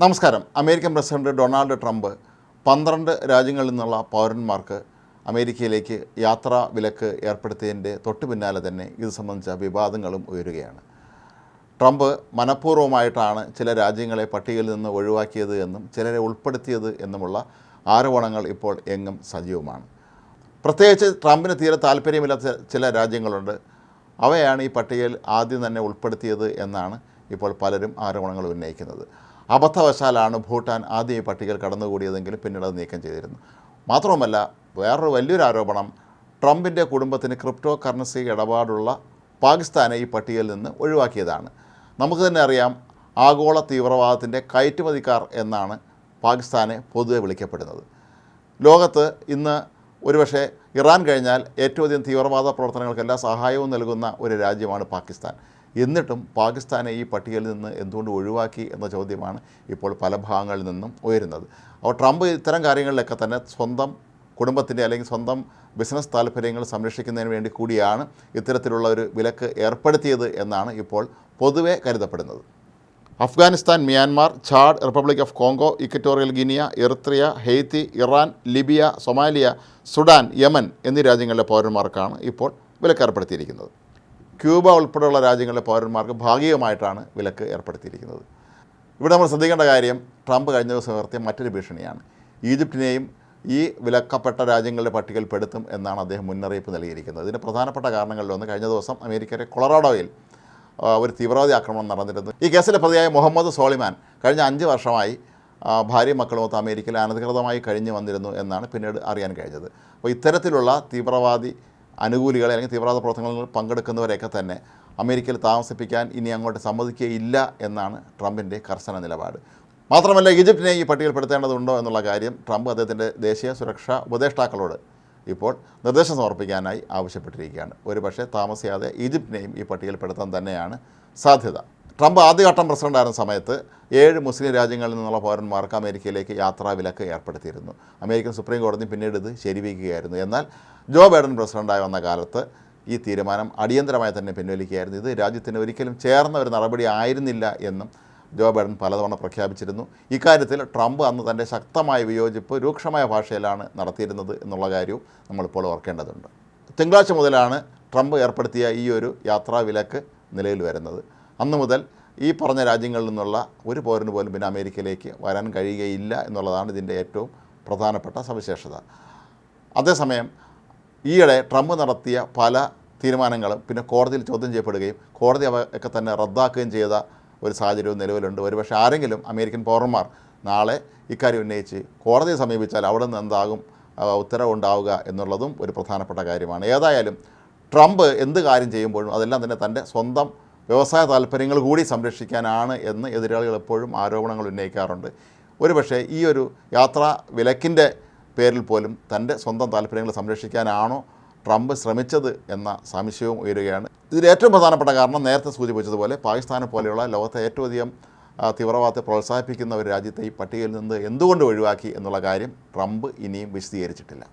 നമസ്കാരം. American president Donald Trump പന്ത്രണ്ട് രാജ്യങ്ങളിൽ നിന്നുള്ള പൗരന്മാർക്ക് അമേരിക്കയിലേക്ക് യാത്രാ വിലക്ക് ഏർപ്പെടുത്തിയതിന്റെ തൊട്ടു പിന്നാലെ തന്നെ ഇത് സംബന്ധിച്ച വിവാദങ്ങളും ഉയരുകയാണ്. ട്രംപ് മനഃപൂർവമായിട്ടാണ് ചില രാജ്യങ്ങളെ പട്ടികയിൽ നിന്ന് ഒഴിവാക്കിയത് എന്നും ചിലരെ ഉൾപ്പെടുത്തിയത് എന്നുമുള്ള ആരോപണങ്ങൾ ഇപ്പോൾ എങ്ങും സജീവമാണ്. പ്രത്യേകിച്ച് ട്രംപിന് തീരെ താല്പര്യമില്ലാത്ത ചില രാജ്യങ്ങളുണ്ട്. അവയാണ് ഈ പട്ടികയിൽ ആദ്യം തന്നെ ഉൾപ്പെടുത്തിയത് എന്നാണ് ഇപ്പോൾ പലരും ആരോപണങ്ങൾ ഉന്നയിക്കുന്നത്. അബദ്ധവശാലാണ് ഭൂട്ടാൻ ആദ്യ പട്ടികയിൽ കടന്നുകൂടിയതെങ്കിലും പിന്നീട് അത് നീക്കം ചെയ്തിരുന്നു. മാത്രവുമല്ല വേറൊരു വലിയൊരു ആരോപണം ട്രംപിന്റെ കുടുംബത്തിന് ക്രിപ്റ്റോ കറൻസി ഇടപാടുള്ള പാകിസ്ഥാനെ ഈ പട്ടികയിൽ നിന്ന് ഒഴിവാക്കിയതാണ്. നമുക്ക് തന്നെ അറിയാം ആഗോള തീവ്രവാദത്തിന്റെ കയറ്റുമതിക്കാർ എന്നാണ് പാകിസ്ഥാനെ പൊതുവെ വിളിക്കപ്പെടുന്നത്. ലോകത്ത് ഇന്ന് ഒരുപക്ഷെ ഇറാൻ കഴിഞ്ഞാൽ ഏറ്റവും അധികം തീവ്രവാദ പ്രവർത്തനങ്ങൾക്കെല്ലാം സഹായവും നൽകുന്ന ഒരു രാജ്യമാണ് പാകിസ്ഥാൻ. എന്നിട്ടും പാകിസ്ഥാനെ ഈ പട്ടികയിൽ നിന്ന് എന്തുകൊണ്ട് ഒഴിവാക്കി എന്ന ചോദ്യമാണ് ഇപ്പോൾ പല ഭാഗങ്ങളിൽ നിന്നും ഉയരുന്നത്. അപ്പോൾ ട്രംപ് ഇത്തരം കാര്യങ്ങളിലൊക്കെ തന്നെ സ്വന്തം കുടുംബത്തിന്റെ അല്ലെങ്കിൽ സ്വന്തം ബിസിനസ് താല്പര്യങ്ങൾ സംരക്ഷിക്കുന്നതിന് വേണ്ടി കൂടിയാണ് ഇത്തരത്തിലുള്ള ഒരു വിലക്ക് ഏർപ്പെടുത്തിയത് എന്നാണ് ഇപ്പോൾ പൊതുവെ കരുതപ്പെടുന്നത്. Afghanistan Myanmar Chad Republic of Congo Equatorial Guinea Eritrea Haiti Iran Libya Somalia Sudan Yemen എന്നീ രാജ്യങ്ങളിലെ പൗരന്മാർക്കാണ് ഇപ്പോൾ വിലക്ക് ഏർപ്പെടുത്തിയിരിക്കുന്നത്. ക്യൂബ ഉൾപ്പെടെയുള്ള രാജ്യങ്ങളിലെ പൗരന്മാർക്ക് ഭാഗികമായിട്ടാണ് വിലക്ക് ഏർപ്പെടുത്തിയിരിക്കുന്നത്. ഇവിടെ നമ്മൾ ശ്രദ്ധിക്കേണ്ട കാര്യം ട്രംപ് കഴിഞ്ഞ ദിവസം ഉയർത്തിയ മറ്റൊരു ഭീഷണിയാണ്. ഈജിപ്തിനെയും ഈ വിലക്കപ്പെട്ട രാജ്യങ്ങളുടെ പട്ടികയിൽ പെടുത്തും എന്നാണ് അദ്ദേഹം മുന്നറിയിപ്പ് നൽകിയിരിക്കുന്നത്. ഇതിന് പ്രധാനപ്പെട്ട കാരണങ്ങളിലൊന്ന് കഴിഞ്ഞ ദിവസം അമേരിക്കയിലെ കൊളറാഡോയിൽ ഒരു തീവ്രവാദി ആക്രമണം നടന്നിരുന്നു. ഈ കേസിലെ പ്രതിയായ മുഹമ്മദ് സോളിമാൻ കഴിഞ്ഞ അഞ്ച് വർഷമായി ഭാര്യ ഭാര്യയും മക്കളുമൊത്ത് അമേരിക്കയിൽ അനധികൃതമായി കഴിഞ്ഞു വന്നിരുന്നു എന്നാണ് പിന്നീട് അറിയാൻ കഴിഞ്ഞത്. അപ്പോൾ ഇത്തരത്തിലുള്ള തീവ്രവാദി അനുകൂലികളെ അല്ലെങ്കിൽ തീവ്രവാദ പ്രവർത്തനങ്ങളിൽ പങ്കെടുക്കുന്നവരെയൊക്കെ തന്നെ അമേരിക്കയിൽ താമസിപ്പിക്കാൻ ഇനി അങ്ങോട്ട് സമ്മതിക്കുകയില്ല എന്നാണ് ട്രംപിന്റെ കർശന നിലപാട്. മാത്രമല്ല ഈജിപ്തിനെ ഈ പട്ടികയിൽപ്പെടുത്തേണ്ടതുണ്ടോ എന്നുള്ള കാര്യം ട്രംപ് അദ്ദേഹത്തിന്റെ ദേശീയ സുരക്ഷാ ഉപദേഷ്ടാക്കളോട് ഇപ്പോൾ നിർദ്ദേശം സമർപ്പിക്കാനായി ആവശ്യപ്പെട്ടിരിക്കുകയാണ്. ഒരുപക്ഷെ താമസിയാതെ ഈജിപ്തിനെയും ഈ പട്ടികയിൽപ്പെടുത്താൻ തന്നെയാണ് സാധ്യത. ട്രംപ് ആദ്യഘട്ടം പ്രസിഡന്റായിരുന്ന സമയത്ത് ഏഴ് മുസ്ലിം രാജ്യങ്ങളിൽ നിന്നുള്ള പൗരന്മാർക്ക് അമേരിക്കയിലേക്ക് യാത്രാ വിലക്ക് ഏർപ്പെടുത്തിയിരുന്നു. അമേരിക്കൻ സുപ്രീം കോടതി പിന്നീട് ഇത് ശരിവയ്ക്കുകയായിരുന്നു എന്നാൽ ജോ ബൈഡൻ പ്രസിഡന്റായി വന്ന കാലത്ത് ഈ തീരുമാനം അടിയന്തരമായി തന്നെ പിൻവലിക്കുകയായിരുന്നു. ഇത് രാജ്യത്തിന് ഒരിക്കലും ചേർന്ന ഒരു നടപടി ആയിരുന്നില്ല എന്നും ജോ ബൈഡൻ പലതവണ പ്രഖ്യാപിച്ചിരുന്നു. ഇക്കാര്യത്തിൽ ട്രംപ് അന്ന് തന്റെ ശക്തമായ വിയോജിപ്പ് രൂക്ഷമായ ഭാഷയിലാണ് നടത്തിയിരുന്നത് എന്നുള്ള കാര്യവും നമ്മളിപ്പോൾ ഓർക്കേണ്ടതുണ്ട്. തിങ്കളാഴ്ച മുതലാണ് ട്രംപ് ഏർപ്പെടുത്തിയ ഈ ഒരു യാത്രാ വിലക്ക് നിലയിൽ വരുന്നത്. അന്ന് മുതൽ ഈ പറഞ്ഞ രാജ്യങ്ങളിൽ നിന്നുള്ള ഒരു പൗരന് പോലും പിന്നെ അമേരിക്കയിലേക്ക് വരാൻ കഴിയുകയില്ല എന്നുള്ളതാണ് ഇതിന്റെ ഏറ്റവും പ്രധാനപ്പെട്ട സവിശേഷത. അതേസമയം ഈയിടെ ട്രംപ് നടത്തിയ പല തീരുമാനങ്ങളും പിന്നെ കോടതിയിൽ ചോദ്യം ചെയ്യപ്പെടുകയും കോടതി അവ ഒക്കെ തന്നെ റദ്ദാക്കുകയും ചെയ്ത ഒരു സാഹചര്യവും നിലവിലുണ്ട്. ഒരുപക്ഷെ ആരെങ്കിലും അമേരിക്കൻ പൗരന്മാർ നാളെ ഇക്കാര്യം ഉന്നയിച്ച് കോടതിയെ സമീപിച്ചാൽ അവിടെ നിന്ന് എന്താകും ഉത്തരവുണ്ടാവുക എന്നുള്ളതും ഒരു പ്രധാനപ്പെട്ട കാര്യമാണ്. ഏതായാലും ട്രംപ് എന്ത് കാര്യം ചെയ്യുമ്പോഴും അതെല്ലാം തന്നെ തന്റെ സ്വന്തം വ്യവസായ താല്പര്യങ്ങൾ കൂടി സംരക്ഷിക്കാനാണ് എന്ന് എതിരാളികൾ എപ്പോഴും ആരോപണങ്ങൾ ഉന്നയിക്കാറുണ്ട്. ഒരുപക്ഷേ ഈ ഒരു യാത്രാ വിലക്കിന്റെ പേരിൽ പോലും തന്റെ സ്വന്തം താല്പര്യങ്ങൾ സംരക്ഷിക്കാനാണോ ട്രംപ് ശ്രമിച്ചത് എന്ന സംശയവും ഉയരുകയാണ്. ഇതിൽ ഏറ്റവും പ്രധാനപ്പെട്ട കാരണം നേരത്തെ സൂചിപ്പിച്ചതുപോലെ പാകിസ്ഥാനെ പോലെയുള്ള ലോകത്തെ ഏറ്റവും അധികം തീവ്രവാദത്തെ പ്രോത്സാഹിപ്പിക്കുന്ന ഒരു രാജ്യത്തെ ഈ പട്ടികയിൽ നിന്ന് എന്തുകൊണ്ട് ഒഴിവാക്കി എന്നുള്ള കാര്യം ട്രംപ് ഇനിയും വിശദീകരിച്ചിട്ടില്ല.